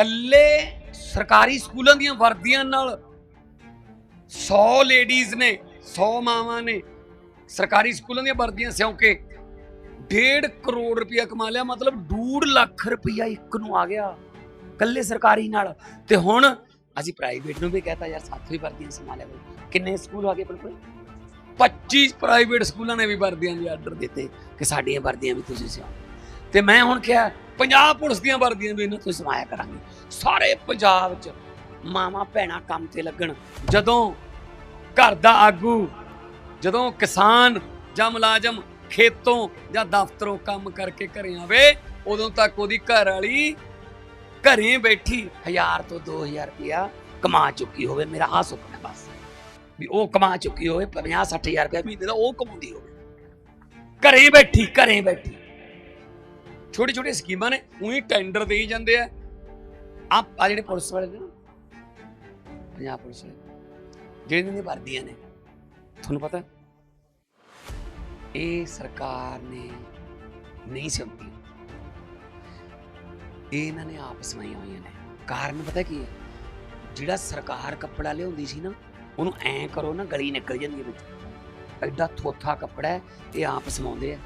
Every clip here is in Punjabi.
ਕੱਲੇ ਸਰਕਾਰੀ ਸਕੂਲਾਂ ਦੀਆਂ ਵਰਦੀਆਂ ਨਾਲ 100 ਲੇਡੀਜ਼ ਨੇ 100 ਮਾਵਾਂ ਨੇ ਸਰਕਾਰੀ ਸਕੂਲਾਂ ਦੀਆਂ ਵਰਦੀਆਂ ਸਿਉਂ ਕੇ 1.5 ਕਰੋੜ ਰੁਪਇਆ ਕਮਾ ਲਿਆ, ਮਤਲਬ 2 ਲੱਖ ਰੁਪਇਆ ਇੱਕ ਨੂੰ ਆ ਗਿਆ ਕੱਲੇ ਸਰਕਾਰੀ ਨਾਲ। ਤੇ ਹੁਣ ਅਸੀਂ ਪ੍ਰਾਈਵੇਟ ਨੂੰ ਵੀ ਕਹਤਾ, ਯਾਰ ਸਾਥੋਂ ਹੀ ਵਰਦੀਆਂ ਸਮਾ ਕਰੋ। ਕਿੰਨੇ ਸਕੂਲ ਆ ਗਏ ਬਿਲਕੁਲ? ਕੋਲ 25 ਪ੍ਰਾਈਵੇਟ ਸਕੂਲਾਂ ਨੇ ਵੀ ਵਰਦੀਆਂ ਦੇ ਆਰਡਰ ਦਿੱਤੇ ਕਿ ਸਾਡੀਆਂ ਵਰਦੀਆਂ ਵੀ ਤੁਸੀਂ ਸਿਓ ਤੇ ਮੈਂ ਹੁਣ ਕਿਹਾ ਪੰਜਾਬ ਪੁਲਿਸ ਦੀਆਂ ਵਰਦੀਆਂ ਵੀ ਇਹਨਾਂ ਤੋਂ ਸਮਾਇਆ ਕਰਾਂਗੇ। ਸਾਰੇ ਪੰਜਾਬ 'ਚ ਮਾਵਾਂ ਭੈਣਾਂ ਕੰਮ ਤੇ ਲੱਗਣ। ਜਦੋਂ ਘਰ ਦਾ ਆਗੂ, ਜਦੋਂ ਕਿਸਾਨ ਜਾਂ ਮੁਲਾਜ਼ਮ ਖੇਤੋਂ ਜਾਂ ਦਫ਼ਤਰੋਂ ਕੰਮ ਕਰਕੇ ਘਰੇ ਆਵੇ, ਉਦੋਂ ਤੱਕ ਉਹਦੀ ਘਰ ਵਾਲੀ ਘਰੇ ਬੈਠੀ 1000 ਤੋਂ 2000 ਰੁਪਇਆ ਕਮਾ ਚੁੱਕੀ ਹੋਵੇ। ਮੇਰਾ ਆ ਸੁਪਨਾ ਬਸ। ਵੀ ਉਹ ਕਮਾ ਚੁੱਕੀ ਹੋਵੇ 50 60000 ਰੁਪਇਆ ਮਹੀਨੇ ਦਾ ਉਹ ਕਮਾਉਂਦੀ ਹੋਵੇ। ਘਰੇ ਬੈਠੀ ਘਰੇ ਬੈਠੀ। ਛੋਟੀ ਛੋਟੀ ਸਕੀਮਾਂ ਨੇ ਉਹੀ ਟੈਂਡਰ ਦੇਈ ਜਾਂਦੇ ਆ। ਆ ਆ ਜਿਹੜੇ ਪੁਲਿਸ ਵਾਲੇ ਨੇ ਨਾ, ਪੰਜਾਬ ਪੁਲਿਸ ਵਾਲੇ ਜਿਹੜੇ ਇਹਨਾਂ ਦੀਆਂ ਵਰਦੀਆਂ ਨੇ ਤੁਹਾਨੂੰ ਪਤਾ ਇਹ ਸਰਕਾਰ ਨੇ ਨਹੀਂ ਸਿਉਂਦੀ ਇਹ ਇਹਨਾਂ ਨੇ ਆਪ ਸਵਾਈਆਂ ਹੋਈਆਂ ਨੇ। ਕਾਰਨ ਪਤਾ ਕੀ ਹੈ? ਜਿਹੜਾ ਸਰਕਾਰ ਕੱਪੜਾ ਲਿਆਉਂਦੀ ਸੀ ਨਾ ਉਹਨੂੰ ਐਂ ਕਰੋ ਨਾ ਗਲੀ ਨਿਕਲ ਜਾਂਦੀ ਹੈ ਵਿੱਚ। ਐਡਾ ਥੋਥਾ ਕੱਪੜਾ ਹੈ ਇਹ ਆਪ ਸਮਾਉਂਦੇ ਆ।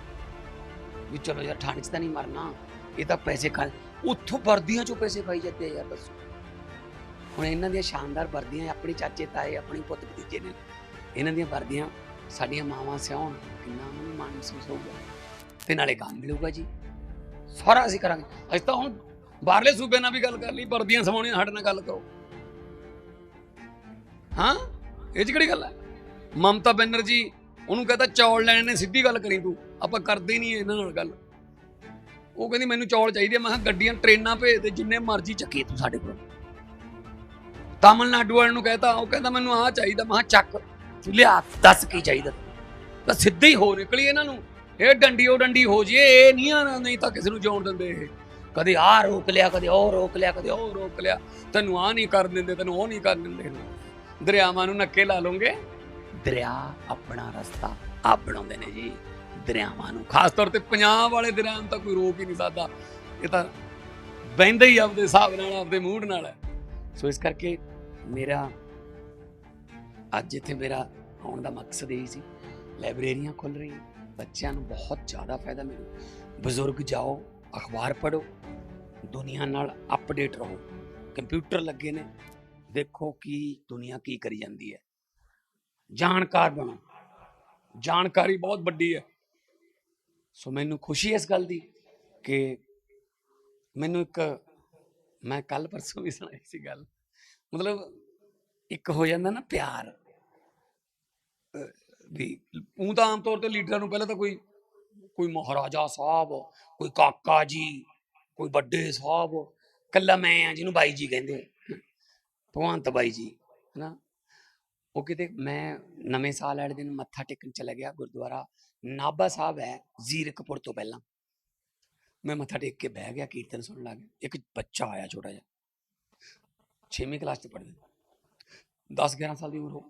ਵੀ ਚਲੋ ਯਾਰ ਠੰਡ 'ਚ ਤਾਂ ਨਹੀਂ ਮਰਨਾ, ਇਹ ਤਾਂ ਪੈਸੇ ਖਾ ਉੱਥੋਂ ਵਰਦੀਆਂ 'ਚੋਂ ਪੈਸੇ ਪਾਈ ਜਾਂਦੇ ਆ ਯਾਰ ਦੱਸੋ। ਹੁਣ ਇਹਨਾਂ ਦੀਆਂ ਸ਼ਾਨਦਾਰ ਵਰਦੀਆਂ, ਆਪਣੇ ਚਾਚੇ, ਤਾਏ, ਆਪਣੀ ਪੁੱਤ ਭਤੀਜੇ ਨੇ, ਇਹਨਾਂ ਦੀਆਂ ਵਰਦੀਆਂ ਸਾਡੀਆਂ ਮਾਵਾਂ ਸਿਆਉਣ, ਕਿੰਨਾ ਨੂੰ ਮਾਣ ਮਹਿਸੂਸ ਹੋਊਗਾ। ਤੇ ਨਾਲੇ ਕੰਮ ਮਿਲੂਗਾ ਜੀ। ਸਾਰਾ ਅਸੀਂ ਕਰਾਂਗੇ। ਅੱਜ ਤਾਂ ਹੁਣ ਬਾਹਰਲੇ ਸੂਬਿਆਂ ਨਾਲ ਵੀ ਗੱਲ ਕਰ ਲਈ, ਵਰਦੀਆਂ ਸਵਾਉਣੀਆਂ, ਸਾਡੇ ਨਾਲ ਗੱਲ ਕਰੋ। ਹਾਂ? ਇਹ 'ਚ ਕਿਹੜੀ ਗੱਲ ਹੈ? ਮਮਤਾ ਬੈਨਰਜੀ ਉਹਨੂੰ ਕਹਿੰਦਾ ਚੌਲ ਲੈਣੇ ਨੇ, ਸਿੱਧੀ ਗੱਲ ਕਰੀ ਤੂੰ। ਆਪਾਂ ਕਰਦੇ ਹੀ ਨਹੀਂ ਇਹਨਾਂ ਨਾਲ ਗੱਲ। ਉਹ ਕਹਿੰਦੀ ਮੈਨੂੰ ਚੌਲ ਚਾਹੀਦੇ ਮੈਂ ਕਿਹਾ ਗੱਡੀਆਂ, ਟ੍ਰੇਨਾਂ ਭੇਜ ਦੇ, ਜਿੰਨੇ ਮਰਜ਼ੀ ਚੱਕੇ ਤੂੰ ਸਾਡੇ ਕੋਲ। ਤਾਮਿਲਨਾਡੂ ਵਾਲੇ ਨੂੰ ਕਹਿੰਦਾ ਉਹ ਕਹਿੰਦਾ ਮੈਨੂੰ ਆਹ ਚਾਹੀਦਾ। ਮੈਂ ਕਿਹਾ ਚੱਕ ਲਿਆ, ਦੱਸ ਕੀ ਚਾਹੀਦਾ। ਤਾਂ ਸਿੱਧੇ ਹੀ ਹੋ ਨਿਕਲੀ ਇਹਨਾਂ ਨੂੰ। ਇਹ ਡੰਡੀ ਉਹ ਡੰਡੀ ਹੋ ਜੇ, ਇਹ ਨਹੀਂ ਆਣਾ ਨਹੀਂ ਤਾਂ ਕਿਸੇ ਨੂੰ ਜਾਣ ਦਿੰਦੇ ਇਹ। ਕਦੇ ਆਹ ਰੋਕ ਲਿਆ, ਕਦੇ ਉਹ ਰੋਕ ਲਿਆ, ਕਦੇ ਉਹ ਰੋਕ ਲਿਆ। ਤੈਨੂੰ ਆਹ ਨਹੀਂ ਕਰ ਦਿੰਦੇ, ਤੈਨੂੰ ਉਹ ਨਹੀਂ ਕਰ ਦਿੰਦੇ। ਦਰਿਆਵਾਂ ਨੂੰ ਨੱਕੇ ਲਾ ਲਓਗੇ। ਦਰਿਆ ਆਪਣਾ ਰਸਤਾ ਆਪ ਬਣਾਉਂਦੇ ਨੇ ਜੀ, ਦਰਿਆਵਾਂ ਨੂੰ। ਖਾਸ ਤੌਰ ਤੇ ਪੰਜਾਬ ਵਾਲੇ ਦਰਿਆ ਨੂੰ ਤਾਂ ਕੋਈ ਰੋਕ ਹੀ ਨਹੀਂ ਸਕਦਾ। ਇਹ ਤਾਂ ਬਹਿੰਦੇ ਹੀ ਆਪਦੇ ਹਿਸਾਬ ਨਾਲ, ਆਪਦੇ ਮੂਡ ਨਾਲ ਹੈ। ਸੋ ਇਸ ਕਰਕੇ ਮੇਰਾ, ਅੱਜ ਇੱਥੇ ਮੇਰਾ ਆਉਣ ਦਾ ਮਕਸਦ ਇਹ ਸੀ। ਲਾਇਬ੍ਰੇਰੀਆਂ ਖੁੱਲ ਰਹੀਆਂ, ਬੱਚਿਆਂ ਨੂੰ ਬਹੁਤ ਜ਼ਿਆਦਾ ਫਾਇਦਾ ਮਿਲੂ। ਬਜ਼ੁਰਗ ਜਾਓ, ਅਖਬਾਰ ਪੜ੍ਹੋ, ਦੁਨੀਆ ਨਾਲ ਅਪਡੇਟ ਰਹੋ। ਕੰਪਿਊਟਰ ਲੱਗੇ ਨੇ, ਦੇਖੋ ਕਿ ਦੁਨੀਆ ਕੀ ਕਰੀ ਜਾਂਦੀ ਹੈ। ਜਾਣਕਾਰ ਬਣੋ। ਜਾਣਕਾਰੀ ਬਹੁਤ ਵੱਡੀ ਹੈ। ਸੋ ਮੈਨੂੰ ਖੁਸ਼ੀ ਇਸ ਗੱਲ ਦੀ ਕਿ ਮੈਨੂੰ ਇੱਕ, ਮੈਂ ਕੱਲ ਪਰਸੋਂ ਵੀ ਸੁਣਾਈ ਸੀ ਗੱਲ। ਮਤਲਬ ਇੱਕ ਹੋ ਜਾਂਦਾ ਨਾ ਪਿਆਰ। ਵੀ ਉਹ ਤਾਂ ਆਮ ਤੌਰ ਤੇ ਲੀਡਰਾਂ ਨੂੰ ਪਹਿਲਾਂ ਤਾਂ ਕੋਈ ਕੋਈ ਮਹਾਰਾਜਾ ਸਾਹਿਬ, ਕੋਈ ਕਾਕਾ ਜੀ, ਕੋਈ ਵੱਡੇ ਸਾਹਿਬ ਕੱਲਾ ਮੈਂ ਆ ਜਿਹਨੂੰ ਬਾਈ ਜੀ ਕਹਿੰਦੇ ਭਗਵੰਤ ਬਾਈ ਜੀ, ਹਨਾ? ਉਹ ਕਿਤੇ ਮੈਂ ਨਵੇਂ ਸਾਲ ਵਾਲੇ ਦਿਨ ਮੱਥਾ ਟੇਕਣ ਚਲਾ ਗਿਆ ਗੁਰਦੁਆਰਾ, ਨਾਭਾ ਸਾਹਿਬ ਹੈ ਜ਼ੀਰਕਪੁਰ ਤੋਂ ਪਹਿਲਾਂ। ਮੈਂ ਮੱਥਾ ਟੇਕ ਕੇ ਬਹਿ ਗਿਆ, ਕੀਰਤਨ ਸੁਣਨ ਲੱਗ ਗਿਆ। ਇੱਕ ਬੱਚਾ ਆਇਆ ਛੋਟਾ ਜਿਹਾ। 6ਵੀਂ ਕਲਾਸ ਚ ਪੜ੍ਹਦਾ। 10 11 ਸਾਲ ਦੀ ਉਮਰ ਹੋ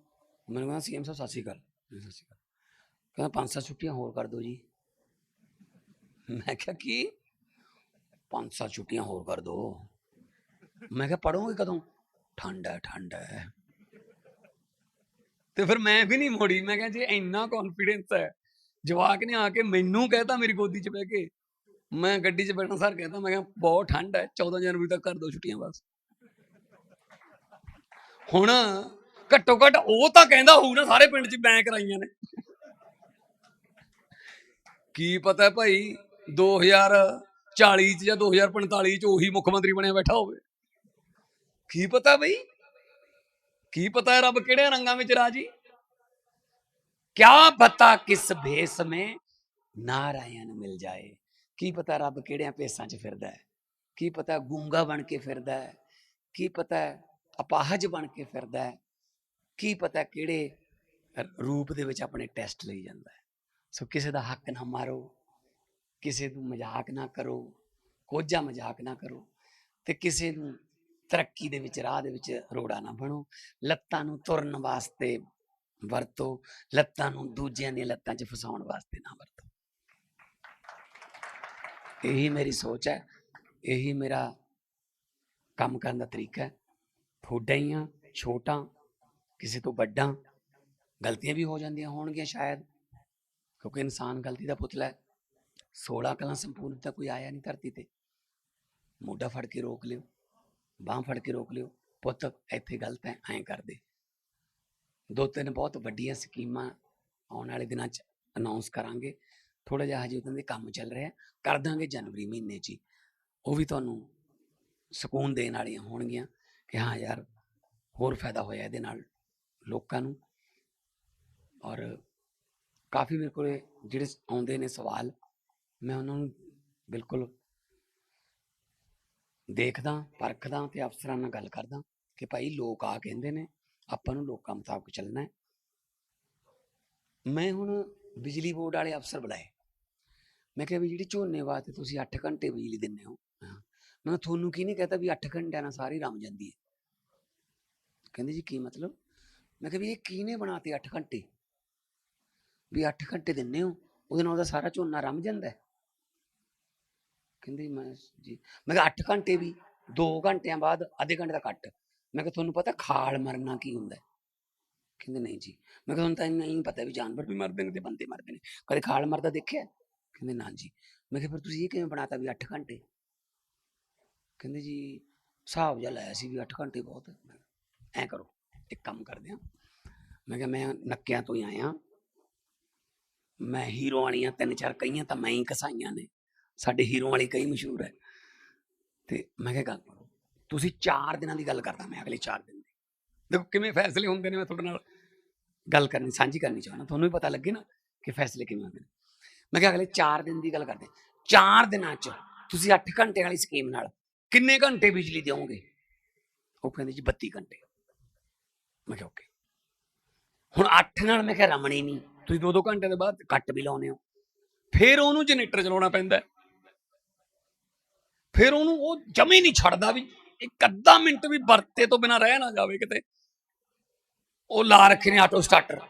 ਮੈਨੂੰ ਕਹਿੰਦਾ, ਸੀਐਮ ਸਾਹਿਬ, ਸਤਿ ਸ਼੍ਰੀ ਅਕਾਲ। ਸਤਿ ਸ਼੍ਰੀ ਅਕਾਲ। ਕਹਿੰਦਾ, ਪੰਜ ਸੱਤ ਛੁੱਟੀਆਂ ਹੋਰ ਕਰ ਦਿਓ ਜੀ। ਮੈਂ ਕਿਹਾ, ਕੀ? ਪੰਜ ਸੱਤ ਛੁੱਟੀਆਂ ਹੋਰ ਕਰ ਦਿਓ। ਮੈਂ ਕਿਹਾ ਪੜੋਗੇ ਕਦੋਂ? ਠੰਡ ਹੈ ਠੰਡ ਹੈ। ਤੇ ਫਿਰ ਮੈਂ ਵੀ ਨਹੀਂ ਮੋੜੀ। ਮੈਂ ਕਿਹਾ, ਜੇ ਇੰਨਾ ਕੌਨਫੀਡੈਂਸ ਹੈ, ਜਵਾਕ ਨੇ ਆ ਕੇ ਮੈਨੂੰ ਕਹਿਤਾ ਮੇਰੀ ਗੋਦੀ 'ਚ ਬਹਿ ਕੇ। ਮੈਂ ਗੱਡੀ 'ਚ ਬੈਠਾ, ਸਰ ਕਹਿੰਦਾ ਮੈਂ ਕਿਹਾ, ਬਹੁਤ ਠੰਡ ਹੈ 14 ਜਨਵਰੀ ਤੱਕ ਕਰ ਦੋ ਛੁੱਟੀਆਂ ਬਸ। ਹੁਣ ਘੱਟੋ ਘੱਟ ਉਹ ਤਾਂ ਕਹਿੰਦਾ ਹੋਊ ਨਾ, ਸਾਰੇ ਪਿੰਡ 'ਚ ਬੈਂ ਕਰਾਈਆਂ ਨੇ। ਕੀ ਪਤਾ ਭਾਈ 2040 ਚ ਜਾਂ 2045 ਚ ਉਹੀ ਮੁੱਖ ਮੰਤਰੀ ਬਣਿਆ ਬੈਠਾ ਹੋਵੇ। ਕੀ ਪਤਾ ਬਈ ਕੀ ਪਤਾ ਹੈ ਰੱਬ ਕਿਹੜੇ ਰੰਗਾਂ ਵਿੱਚ ਰਾਜੀ? ਕਿਆ ਪਤਾ ਕਿਸ ਭੇਸ में ਨਾਰਾਇਣ ਮਿਲ ਜਾਏ? ਕੀ ਪਤਾ ਰੱਬ ਕਿਹੜਿਆਂ ਭੇਸਾਂ 'ਚ ਫਿਰਦਾ ਹੈ? ਕੀ ਪਤਾ ਗੂੰਗਾ ਬਣ ਕੇ ਫਿਰਦਾ ਹੈ? ਕੀ ਪਤਾ ਅਪਾਹਜ ਬਣ ਕੇ ਫਿਰਦਾ ਹੈ? ਕੀ ਪਤਾ ਕਿਹੜੇ ਰੂਪ ਦੇ ਵਿੱਚ ਆਪਣੇ ਟੈਸਟ ਲਈ ਜਾਂਦਾ ਹੈ? ਸੋ ਕਿਸੇ ਦਾ ਹੱਕ ਨਾ ਮਾਰੋ, ਕਿਸੇ ਨੂੰ ਮਜ਼ਾਕ ਨਾ ਕਰੋ, ਕੋਝਾ ਮਜ਼ਾਕ ਨਾ ਕਰੋ ਤੇ ਕਿਸੇ ਨੂੰ ਤਰੱਕੀ ਦੇ ਵਿੱਚ, ਰਾਹ ਦੇ ਵਿੱਚ ਰੋੜਾ ਨਾ ਬਣੋ। ਲੱਤਾਂ ਨੂੰ ਤੁਰਨ ਵਾਸਤੇ ਵਰਤੋ, ਲੱਤਾਂ ਨੂੰ ਦੂਜਿਆਂ ਦੀਆਂ ਲੱਤਾਂ 'ਚ ਫਸਾਉਣ ਵਾਸਤੇ ਨਾ ਵਰਤੋ। ਇਹੀ ਮੇਰੀ ਸੋਚ ਹੈ। ਇਹੀ ਮੇਰਾ ਕੰਮ ਕਰਨ ਦਾ ਤਰੀਕਾ ਹੈ। ਤੁਹਾਡਾ ਹੀ ਆ, ਛੋਟਾ, ਕਿਸੇ ਤੋਂ ਵੱਡਾ, ਗਲਤੀਆਂ ਵੀ ਹੋ ਜਾਂਦੀਆਂ ਹੋਣਗੀਆਂ ਸ਼ਾਇਦ, ਕਿਉਂਕਿ ਇਨਸਾਨ ਗਲਤੀ ਦਾ ਪੁਤਲਾ ਹੈ। 16 ਕਲਾਂ ਸੰਪੂਰਨਤਾ ਕੋਈ ਆਇਆ ਨਹੀਂ ਧਰਤੀ ਤੇ। ਮੋਢਾ ਫੜ ਕੇ ਰੋਕ ਲਿਓ। ਬਾਹ ਫੜ ਕੇ ਰੋਕ ਲਿਓ। ਪੁੱਤ, ਇੱਥੇ ਗਲਤ ਹੈ ਐਂ ਕਰਦੇ ਦੋ। ਤਿੰਨ ਬਹੁਤ ਵੱਡੀਆਂ ਸਕੀਮਾਂ ਆਉਣ ਵਾਲੇ ਦਿਨਾਂ 'ਚ ਅਨਾਉਂਸ ਕਰਾਂਗੇ। ਥੋੜਾ ਜਿਹਾ ਹਜੇ ਉਹਨਾਂ ਦੇ ਕੰਮ ਚੱਲ ਰਿਹਾ। ਕਰ ਦਾਂਗੇ ਜਨਵਰੀ ਮਹੀਨੇ 'ਚ ਹੀ। ਉਹ ਵੀ ਤੁਹਾਨੂੰ ਸਕੂਨ ਦੇਣ ਵਾਲੀਆਂ ਹੋਣਗੀਆਂ ਕਿ ਹਾਂ ਯਾਰ, ਹੋਰ ਫਾਇਦਾ ਹੋਇਆ ਇਹਦੇ ਨਾਲ ਲੋਕਾਂ ਨੂੰ। ਔਰ ਕਾਫੀ ਮੇਰੇ ਕੋਲ ਜਿਹੜੇ ਆਉਂਦੇ ਨੇ ਸਵਾਲ, ਮੈਂ ਉਹਨਾਂ ਨੂੰ ਬਿਲਕੁਲ ਦੇਖਦਾ, ਪਰਖਦਾ ਤੇ ਅਫਸਰਾਂ ਨਾਲ ਗੱਲ ਕਰਦਾ ਕਿ ਭਾਈ ਲੋਕ ਆ ਕਹਿੰਦੇ ਨੇ, ਆਪਾਂ ਨੂੰ ਲੋਕਾਂ ਮੁਤਾਬਕ ਚੱਲਣਾ ਹੈ। ਮੈਂ ਹੁਣ ਬਿਜਲੀ ਬੋਰਡ ਵਾਲੇ ਅਫਸਰ ਬੁਲਾਏ। ਮੈਂ ਕਿਹਾ ਵੀ ਜਿਹੜੀ ਝੋਨੇ ਵਾਸਤੇ ਤੁਸੀਂ 8 ਘੰਟੇ ਬਿਜਲੀ ਦਿੰਦੇ ਹੋ ਮੈਂ ਤੁਹਾਨੂੰ ਕੀ ਨਹੀਂ ਕਹਤਾ ਵੀ 8 ਘੰਟਿਆਂ ਨਾਲ ਸਾਰੀ ਰਮ ਜਾਂਦੀ ਹੈ। ਕਹਿੰਦੇ ਜੀ ਕੀ ਮਤਲਬ? ਮੈਂ ਕਿਹਾ ਵੀ ਇਹ ਕਿਹਨੇ ਬਣਾਤੇ 8 ਘੰਟੇ? ਵੀ 8 ਘੰਟੇ ਦਿੰਨੇ ਹੋ, ਉਹਦੇ ਨਾਲ ਉਹਦਾ ਸਾਰਾ ਝੋਨਾ ਰਮ ਜਾਂਦਾ ਹੈ। ਕਹਿੰਦੇ ਮੈਂ ਜੀ, ਮੈਂ ਕਿਹਾ 8 ਘੰਟੇ ਵੀ 2 ਘੰਟਿਆਂ ਬਾਅਦ ਅੱਧੇ ਘੰਟੇ ਦਾ ਕੱਟ ਮੈਂ ਕਿਹਾ ਤੁਹਾਨੂੰ ਪਤਾ ਖਾਲ ਮਰਨਾ ਕੀ ਹੁੰਦਾ? ਹੈ ਕਹਿੰਦੇ ਨਹੀਂ ਜੀ। ਮੈਂ ਕਿਹਾ ਤੁਹਾਨੂੰ ਤਾਂ ਨਹੀਂ ਪਤਾ ਵੀ ਜਾਨਵਰ ਵੀ ਮਰਦੇ ਨੇ ਤੇ ਬੰਦੇ ਮਰਦੇ ਨੇ। ਕਦੇ ਖਾਲ ਮਰਦਾ ਦੇਖਿਆ? ਕਹਿੰਦੇ ਨਾ ਜੀ। ਮੈਂ ਕਿਹਾ ਫਿਰ ਤੁਸੀਂ ਇਹ ਕਿਵੇਂ ਬਣਾਤਾ ਵੀ 8 ਘੰਟੇ? ਕਹਿੰਦੇ ਜੀ, ਹਿਸਾਬ ਜਿਹਾ ਲਾਇਆ ਸੀ ਵੀ 8 ਘੰਟੇ ਬਹੁਤ। ਹੈ ਐਂ ਕਰੋ, ਇੱਕ ਕੰਮ ਕਰਦੇ ਹਾਂ ਮੈਂ ਕਿਹਾ ਮੈਂ ਨੱਕਿਆਂ ਤੋਂ ਹੀ ਆਇਆ। ਮੈਂ ਹੀਰੋ ਵਾਲੀਆਂ ਤਿੰਨ ਚਾਰ ਕਈਆਂ ਤਾਂ ਮੈਂ ਹੀ ਕਸਾਈਆਂ ਨੇ। ਸਾਡੇ ਹੀਰੋ ਵਾਲੀ ਕਈ ਮਸ਼ਹੂਰ ਹੈ। ਤੇ ਮੈਂ ਕਿਹਾ, ਗੱਲ ਕਰੋ। ਤੁਸੀਂ 4 ਦਿਨਾਂ ਦੀ ਗੱਲ ਕਰਦਾ ਮੈਂ ਅਗਲੇ 4 ਦਿਨ ਦੀ। ਦੇਖੋ ਕਿਵੇਂ ਫੈਸਲੇ ਹੁੰਦੇ ਨੇ ਮੈਂ ਤੁਹਾਡੇ ਨਾਲ ਗੱਲ ਕਰਨੀ, ਸਾਂਝੀ ਕਰਨੀ ਚਾਹੁੰਦਾ। ਤੁਹਾਨੂੰ ਵੀ ਪਤਾ ਲੱਗੇ ਨਾ ਕਿ ਫੈਸਲੇ ਕਿਵੇਂ ਹੁੰਦੇ ਨੇ। ਮੈਂ ਕਿਹਾ, ਅਗਲੇ 4 ਦਿਨ ਦੀ ਗੱਲ ਕਰਦੇ 4 ਦਿਨਾਂ 'ਚ ਤੁਸੀਂ 8 ਘੰਟੇ ਵਾਲੀ ਸਕੀਮ ਨਾਲ ਕਿੰਨੇ ਘੰਟੇ ਬਿਜਲੀ ਦਿਓਗੇ? ਉਹ ਕਹਿੰਦੇ ਜੀ 32 ਘੰਟੇ। ਮੈਂ ਕਿਹਾ, ਓਕੇ। ਹੁਣ 8 ਨਾਲ ਮੈਂ ਕਿਹਾ, ਰਮਣੀ ਨਹੀਂ ਤੁਸੀਂ 2-2 ਘੰਟੇ ਦੇ ਬਾਅਦ ਕੱਟ ਵੀ ਲਾਉਨੇ ਹੋ। ਫਿਰ ਉਹਨੂੰ ਜਨਰੇਟਰ ਚਲਾਉਣਾ ਪੈਂਦਾ ਫਿਰ ਉਹਨੂੰ ਉਹ ਜਮੇ ਨਹੀਂ ਛੱਡਦਾ ਵੀ ਇੱਕ ਅੱਧਾ ਮਿੰਟ ਵੀ ਵਰਤੇ ਤੋਂ ਬਿਨਾ ਰਹਿ ਨਾ ਜਾਵੇ ਕਿਤੇ। ਉਹ ਲਾ ਰੱਖੇ ਨੇ ਆਟੋ ਸਟਾਰਟਰ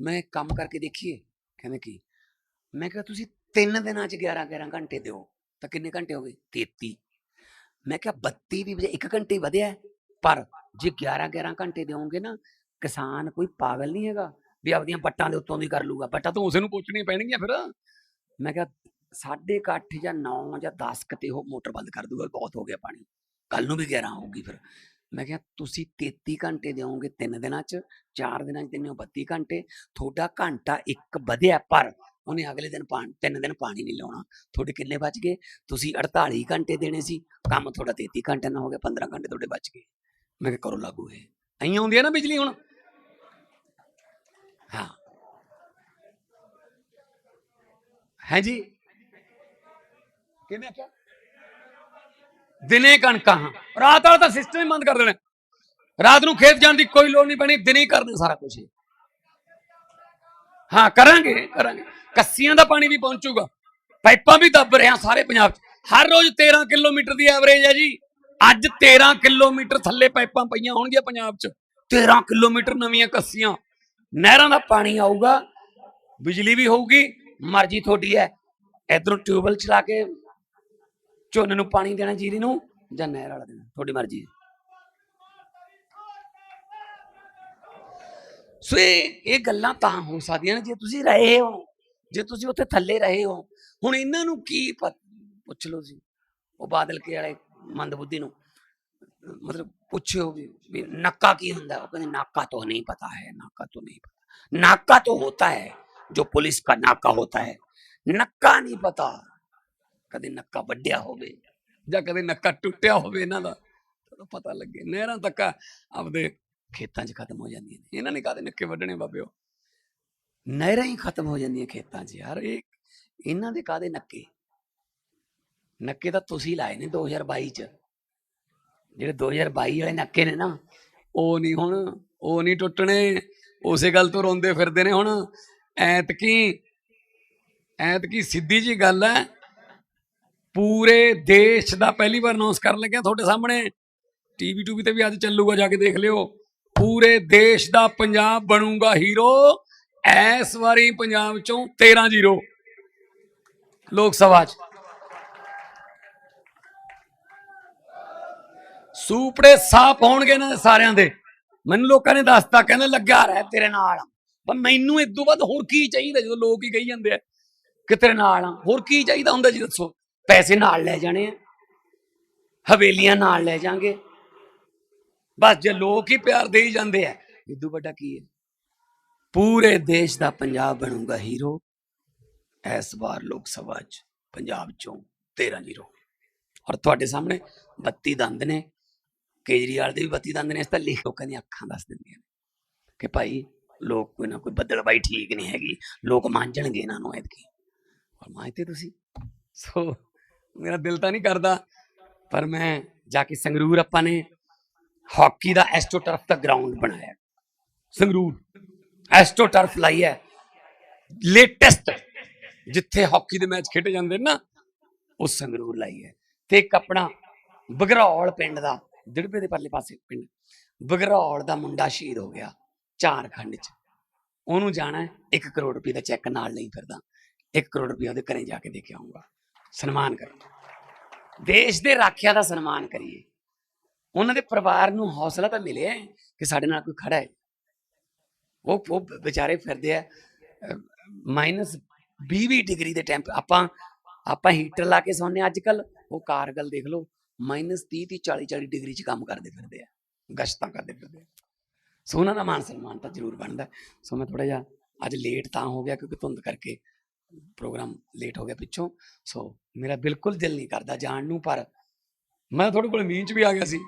ਮੈਂ ਕੰਮ ਕਰਕੇ ਦੇਖੀਏ। ਕਹਿੰਦੇ ਕੀ? ਮੈਂ ਕਿਹਾ, ਤੁਸੀਂ 3 ਦਿਨਾਂ ਚ 11 11 ਘੰਟੇ ਦਿਓ। ਤਾਂ ਕਿੰਨੇ ਘੰਟੇ ਹੋ ਗਏ? 33 ਮੈਂ ਕਿਹਾ 32 ਦੀ ਵਜੇ 1 ਘੰਟੇ ਵਧਿਆ। ਪਰ ਜੇ 11 11 ਘੰਟੇ ਦਿਓਗੇ ਨਾ, ਕਿਸਾਨ ਕੋਈ ਪਾਗਲ ਨਹੀਂ ਹੈਗਾ ਵੀ ਆਪਦੀਆਂ ਪੱਟਾਂ ਦੇ ਉੱਤੋਂ ਦੀ ਕਰ ਲੂਗਾ। ਪੱਟਾਂ ਤਾਂ ਉਸੇ ਨੂੰ ਪੁੱਛਣੀਆਂ ਪੈਣਗੀਆਂ ਫਿਰ। ਮੈਂ ਕਿਹਾ ਸਾਢੇ ਕੁ ਜਾਂ 9 ਜਾਂ 10 ਕਿਤੇ ਉਹ ਮੋਟਰ ਬੰਦ ਕਰ ਦੂਗਾ ਬਹੁਤ ਹੋ ਗਿਆ ਪਾਣੀ। ਕੱਲ ਨੂੰ ਵੀ 11 ਹੋਊਗੀ ਫਿਰ। ਮੈਂ ਕਿਹਾ, ਤੁਸੀਂ 33 ਘੰਟੇ ਦਿਓਗੇ 3 ਦਿਨਾਂ ਚ 4 ਦਿਨਾਂ ਚ ਦਿੰਦੇ ਹੋ 32 ਘੰਟੇ, ਤੁਹਾਡਾ ਘੰਟਾ ਇੱਕ ਵਧਿਆ ਪਰ ਉਹਨੇ ਅਗਲੇ ਦਿਨ ਪਾਣੀ, ਤਿੰਨ ਦਿਨ ਪਾਣੀ ਨਹੀਂ ਲਾਉਣਾ। ਤੁਹਾਡੇ ਕਿੰਨੇ ਬਚ ਗਏ? ਤੁਸੀਂ 48 ਘੰਟੇ ਦੇਣੇ ਸੀ, ਕੰਮ ਤੁਹਾਡਾ 33 ਘੰਟੇ ਨਾਲ ਹੋ ਗਿਆ 15 ਘੰਟੇ ਤੁਹਾਡੇ ਬਚ ਗਏ। ਮੈਂ ਕਿਹਾ ਕਰੋ ਲਾਗੂ ਇਹ ਐਂ ਆਉਂਦੀ ਹੈ ਨਾ ਬਿਜਲੀ ਹੁਣ? ਹਾਂ। ਹੈ ਜੀ? ਕਿਵੇਂ ਕਿਹਾ? ਦਿਨੇ ਕਣਕਾਂ ਹਾਂ। ਰਾਤ ਵਾਲਾ ਤਾਂ ਸਿਸਟਮ ਹੀ ਬੰਦ ਕਰ ਦੇਣਾ। ਰਾਤ ਨੂੰ ਖੇਤ ਜਾਣ ਦੀ ਕੋਈ ਲੋੜ ਨਹੀਂ ਪੈਣੀ, ਦਿਨੇ ਹੀ ਕਰਨਾ ਸਾਰਾ ਕੁਝ ਹਾਂ। ਕਰਾਂਗੇ ਕਰਾਂਗੇ। ਕੱਸੀਆਂ ਦਾ ਪਾਣੀ ਵੀ ਪਹੁੰਚੂਗਾ ਪਾਈਪਾਂ ਵੀ ਦੱਬ ਰਹੇ ਆ ਸਾਰੇ ਪੰਜਾਬ 'ਚ। ਹਰ ਰੋਜ਼ 13 ਕਿਲੋਮੀਟਰ ਦੀ ਐਵਰੇਜ ਹੈ ਜੀ। ਅੱਜ 13 ਕਿਲੋਮੀਟਰ ਥੱਲੇ ਪਾਈਪਾਂ ਪਈਆਂ ਹੋਣਗੀਆਂ ਪੰਜਾਬ 'ਚ। 13 ਕਿਲੋਮੀਟਰ ਨਵੀਆਂ ਕੱਸੀਆਂ। ਨਹਿਰਾਂ ਦਾ ਪਾਣੀ ਆਊਗਾ। ਬਿਜਲੀ ਵੀ ਹੋਊਗੀ। ਮਰਜ਼ੀ ਤੁਹਾਡੀ ਹੈ। ਇਧਰੋਂ ਟਿਊਬਵੈਲ ਚਲਾ ਕੇ ਝੋਨੇ ਨੂੰ ਪਾਣੀ ਦੇਣਾ ਜੀਰੀ ਨੂੰ ਜਾਂ ਨਹਿਰ ਵਾਲਾ ਦੇਣਾ, ਤੁਹਾਡੀ ਮਰਜ਼ੀ ਹੈ। ਸੋ ਇਹ ਗੱਲਾਂ ਤਾਂ ਹੋ ਸਕਦੀਆਂ ਨੇ, ਜੇ ਤੁਸੀਂ ਰਹੇ ਹੋ, ਜੇ ਤੁਸੀਂ ਉੱਥੇ ਥੱਲੇ ਰਹੇ ਹੋ, ਹੁਣ ਇਹਨਾਂ ਨੂੰ ਕੀ ਪੁੱਛ ਲਓ ਜੀ, ਉਹ ਬਾਦਲ ਕੇ ਵਾਲੇ ਮੰਦ ਬੁੱਧੀ ਨੂੰ, ਮਤਲਬ ਪੁੱਛਿਓ ਵੀ ਨਾਕਾ ਕੀ ਹੁੰਦਾ, ਉਹ ਕਹਿੰਦੇ ਨਾਕਾ ਤੋਂ ਨਹੀਂ ਪਤਾ ਹੈ, ਨਾਕਾ ਤੋਂ ਨਹੀਂ ਪਤਾ। ਨਾਕਾ ਤੋਂ ਹੋਤਾ ਹੈ, ਜੋ ਪੁਲਿਸ ਦਾ ਨਾਕਾ ਹੋਤਾ ਹੈ, ਨੱਕਾ ਨਹੀਂ ਪਤਾ। ਕਦੇ ਨੱਕਾ ਵੱਡਿਆ ਹੋਵੇ ਜਾਂ ਕਦੇ ਨੱਕਾ ਟੁੱਟਿਆ ਹੋਵੇ ਇਹਨਾਂ ਦਾ ਤਾਂ ਪਤਾ ਲੱਗੇ, ਨਹਿਰਾਂ ਤੱਕ ਆਪਦੇ ਖੇਤਾਂ 'ਚ ਖਤਮ ਹੋ ਜਾਂਦੀਆਂ ਨੇ, ਇਹਨਾਂ ਨੇ ਕਾਦੇ ਨੱਕੇ ਵੱਢਣੇ ਬਾਬਿਓ? ਨਹਿਰਾਂ ਹੀ ਖਤਮ ਹੋ ਜਾਂਦੀਆਂ ਖੇਤਾਂ 'ਚ ਯਾਰ, ਇਹ ਇਹਨਾਂ ਦੇ ਕਾਦੇ ਨੱਕੇ? ਨੱਕੇ ਤਾਂ ਤੁਸੀਂ ਲਾਏ ਨੇ 2022 'ਚ, ਜਿਹੜੇ 2022 ਵਾਲੇ ਨੱਕੇ ਨੇ ਨਾ, ਉਹ ਨਹੀਂ ਹੁਣ, ਉਹ ਨਹੀਂ ਟੁੱਟਣੇ, ਉਸੇ ਗੱਲ ਤੋਂ ਰੋਂਦੇ ਫਿਰਦੇ ਨੇ ਹੁਣ, ਐਤਕੀ ਐਤਕੀ ਸਿੱਧੀ ਜੀ ਗੱਲ ਹੈ ਪੂਰੇ ਦੇਸ਼ ਦਾ ਪਹਿਲੀ ਵਾਰ ਅਨਾਉਂਸ ਕਰਨ ਲੱਗਿਆ ਤੁਹਾਡੇ ਸਾਹਮਣੇ। ਟੀਵੀ ਟੂਵੀ ਤੇ ਵੀ ਅੱਜ ਚੱਲੂਗਾ, ਜਾ ਕੇ ਦੇਖ ਲਿਓ। ਪੂਰੇ ਦੇਸ਼ ਦਾ ਪੰਜਾਬ ਬਣੂਗਾ ਹੀਰੋ ਇਸ ਵਾਰੀ ਪੰਜਾਬ ਚੋਂ 13 ਜ਼ੀਰੋ ਲੋਕ ਸਭਾ ਚ। ਸੂਪੜੇ ਸਾਫ਼ ਹੋਣਗੇ ਇਹਨਾਂ ਦੇ ਸਾਰਿਆਂ ਦੇ। ਮੈਨੂੰ ਲੋਕਾਂ ਨੇ ਦੱਸਤਾ, ਕਹਿੰਦੇ ਲੱਗਿਆ ਰਹਿ ਤੇਰੇ ਨਾਲ। ਪਰ ਮੈਨੂੰ ਇਦੋਂ ਵੱਧ ਹੋਰ ਕੀ ਚਾਹੀਦਾ ਜਦੋਂ ਲੋਕ ਹੀ ਕਹੀ ਜਾਂਦੇ ਆ ਕਿ ਤੇਰੇ ਨਾਲ ਆ? ਹੋਰ ਕੀ ਚਾਹੀਦਾ ਹੁੰਦਾ ਜੀ ਦੱਸੋ? ਪੈਸੇ ਨਾਲ ਲੈ ਜਾਣੇ ਆ। ਹਵੇਲੀਆਂ ਨਾਲ ਲੈ ਜਾਾਂਗੇ। ਬਸ ਜੇ ਲੋਕ ਹੀ ਪਿਆਰ ਦੇ ਜਾਂਦੇ ਆ ਇਦੋਂ ਵੱਡਾ ਕੀ ਹੈ? ਪੂਰੇ ਦੇਸ਼ ਦਾ ਪੰਜਾਬ ਬਣੂਗਾ ਹੀਰੋ। ਇਸ ਵਾਰ ਲੋਕ ਸਭਾ ਚ ਪੰਜਾਬ ਚੋਂ 13 ਜ਼ੀਰੋ। ਔਰ ਤੁਹਾਡੇ ਸਾਹਮਣੇ 32 ਦੰਦ ਨੇ। ਕੇਜਰੀਵਾਲ ਦੇ ਵੀ 32 ਦੰਦ ਨੇ, ਇਸ ਤਾਂ ਲਿਖ ਲੋਕਾਂ ਦੀਆਂ ਅੱਖਾਂ ਦੱਸ ਦਿੰਦੀਆਂ ਨੇ ਕਿ ਭਾਈ ਲੋਕ ਕੋਈ ਨਾ ਕੋਈ ਬਦਲਵਾਈ ਠੀਕ ਨਹੀਂ ਹੈਗੀ। ਲੋਕ ਮੰਨਣਗੇ ਇਹਨਾਂ ਨੂੰ ਐਤਕੀ। ਔਰ ਮੰਨਤੇ ਤੁਸੀਂ। ਸੋ ਮੇਰਾ ਦਿਲ ਤਾਂ ਨਹੀਂ ਕਰਦਾ, ਪਰ ਮੈਂ ਜਾ ਕੇ ਸੰਗਰੂਰ ਆਪਾਂ ਨੇ ਹਾਕੀ ਦਾ ਐਸਟੋ ਟਰਫ ਦਾ ਗਰਾਊਂਡ ਬਣਾਇਆ। ਸੰਗਰੂਰ ਐਸਟੋ ਟਰਫ ਲਾਈ ਹੈ। ਲੇਟੈਸਟ ਜਿੱਥੇ ਹਾਕੀ ਦੇ ਮੈਚ ਖੇਡੇ ਜਾਂਦੇ ਨੇ ਨਾ, ਉਹ ਸੰਗਰੂਰ ਲਾਈ ਹੈ। ਤੇ ਇੱਕ ਆਪਣਾ ਬਗਰੌਲ ਪਿੰਡ ਦਾ, ਦਿੜਬੇ ਦੇ ਪਰਲੇ ਪਾਸੇ ਪਿੰਡ, ਬਗਰੌਲ ਦਾ ਮੁੰਡਾ ਸ਼ਹੀਦ ਹੋ ਗਿਆ ਝਾਰਖੰਡ ਚ। ਉਹਨੂੰ ਜਾਣਾ ਹੈ 1 ਕਰੋੜ ਰੁਪਏ ਦਾ ਚੈੱਕ ਨਾਲ ਲਈ ਫਿਰਦਾ। 1 ਕਰੋੜ ਰੁਪਏ ਉਹਦੇ ਘਰੇ ਜਾ ਕੇ ਦੇ ਕੇ ਆਉਂਗਾ ਸਨਮਾਨ ਕਰੋ। ਦੇਸ਼ ਦੇ ਰਾਖਿਆ ਦਾ ਸਨਮਾਨ ਕਰੀਏ। ਉਹਨਾਂ ਦੇ ਪਰਿਵਾਰ ਨੂੰ ਹੌਸਲਾ ਤਾਂ ਮਿਲਿਆ ਕਿ ਸਾਡੇ ਨਾਲ ਕੋਈ ਖੜਾ ਹੈ। ਉਹ ਉਹ ਵਿਚਾਰੇ ਫਿਰਦੇ ਆ ਮਾਈਨਸ 20 ਡਿਗਰੀ ਦੇ ਟੈਂਪ ਆਪਾਂ ਆਪਾਂ ਹੀਟਰ ਲਾ ਕੇ ਸੌਂਦੇ ਅੱਜ ਕੱਲ ਉਹ ਕਾਰਗਲ ਦੇਖ ਲਓ ਮਾਈਨਸ 30 30 40 40 ਡਿਗਰੀ ਚ ਕੰਮ ਕਰਦੇ ਫਿਰਦੇ ਆ, ਗਸ਼ਤਾਂ ਕਰਦੇ ਫਿਰਦੇ ਆ। ਸੋ ਉਹਨਾਂ ਦਾ ਮਾਨ ਸਨਮਾਨ ਤਾਂ ਜ਼ਰੂਰ ਬਣਦਾ। ਸੋ ਮੈਂ ਥੋੜਾ ਜਿਹਾ ਅੱਜ ਲੇਟ ਤਾਂ ਹੋ ਗਿਆ ਕਿਉਂਕਿ ਧੁੰਦ ਕਰਕੇ ਪ੍ਰੋਗਰਾਮ ਲੇਟ ਹੋ ਗਿਆ ਪਿੱਛੋਂ। ਸੋ ਮੇਰਾ ਬਿਲਕੁਲ ਦਿਲ ਨਹੀਂ ਕਰਦਾ ਜਾਣ ਨੂੰ, ਪਰ ਮੈਂ ਤੁਹਾਡੇ ਕੋਲ ਮੀਂਹ ਚ ਵੀ ਆ ਗਿਆ ਸੀ।